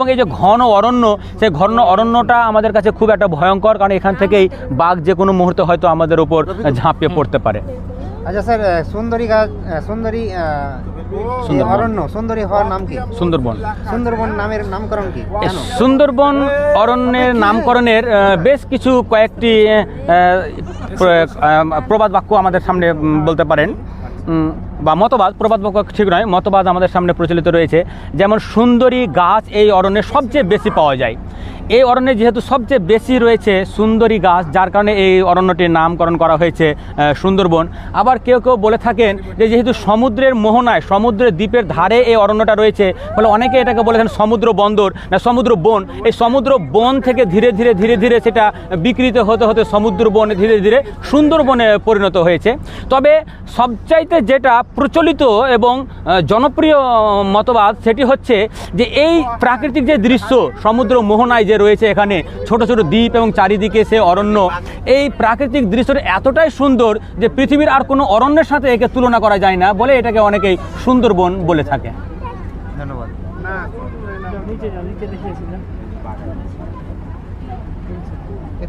এবং এই যে ঘন অরণ্য সেই ঘন অরণ্যটা আমাদের কাছে খুব একটা ভয়ঙ্কর কারণ এখান থেকেই বাঘ যে কোনো মুহূর্তে হয়তো আমাদের উপর ঝাঁপিয়ে পড়তে পারে। আচ্ছা স্যার সুন্দরী গাছ সুন্দরী অরণ্য সুন্দরী হওয়ার নাম কি? সুন্দরবন। সুন্দরবন নামের নামকরণ কি? সুন্দরবন অরণ্যের নামকরণের বেশ কিছু কয়েকটি প্রবাদ বাক্য আমাদের সামনে বলতে পারেন। বা মতবাদ, প্রবাদ ঠিক নয়, মতবাদ আমাদের সামনে প্রচলিত রয়েছে। যেমন সুন্দরী গাছ এই অরণ্যে সবচেয়ে বেশি পাওয়া যায়। এই অরণ্যে যেহেতু সবচেয়ে বেশি রয়েছে সুন্দরী গাছ, যার কারণে এই অরণ্যটির নামকরণ করা হয়েছে সুন্দরবন। আবার কেউ কেউ বলে থাকেন যে যেহেতু সমুদ্রের মোহনায়, সমুদ্রের দ্বীপের ধারে এই অরণ্যটা রয়েছে, ফলে অনেকে এটাকে বলেছেন সমুদ্র বন্দর না সমুদ্র বন। এই সমুদ্র বন থেকে ধীরে ধীরে ধীরে ধীরে সেটা বিকৃত হতে হতে সমুদ্র বনে ধীরে ধীরে সুন্দরবনে পরিণত হয়েছে। তবে সবচাইতে যেটা প্রচলিত এবং জনপ্রিয় মতবাদ সেটি হচ্ছে যে এই প্রাকৃতিক যে দৃশ্য সমুদ্র মোহনায় যে রয়েছে এখানে। ছোট ছোট দ্বীপ এবং চারিদিকে সে অরণ্য। এই প্রাকৃতিক দৃশ্যটা এতটাই সুন্দর যে পৃথিবীর আর কোনো অরণ্যের সাথে একে তুলনা করা যায় না বলে এটাকে অনেকেই সুন্দরবন বলে থাকে। ধন্যবাদ।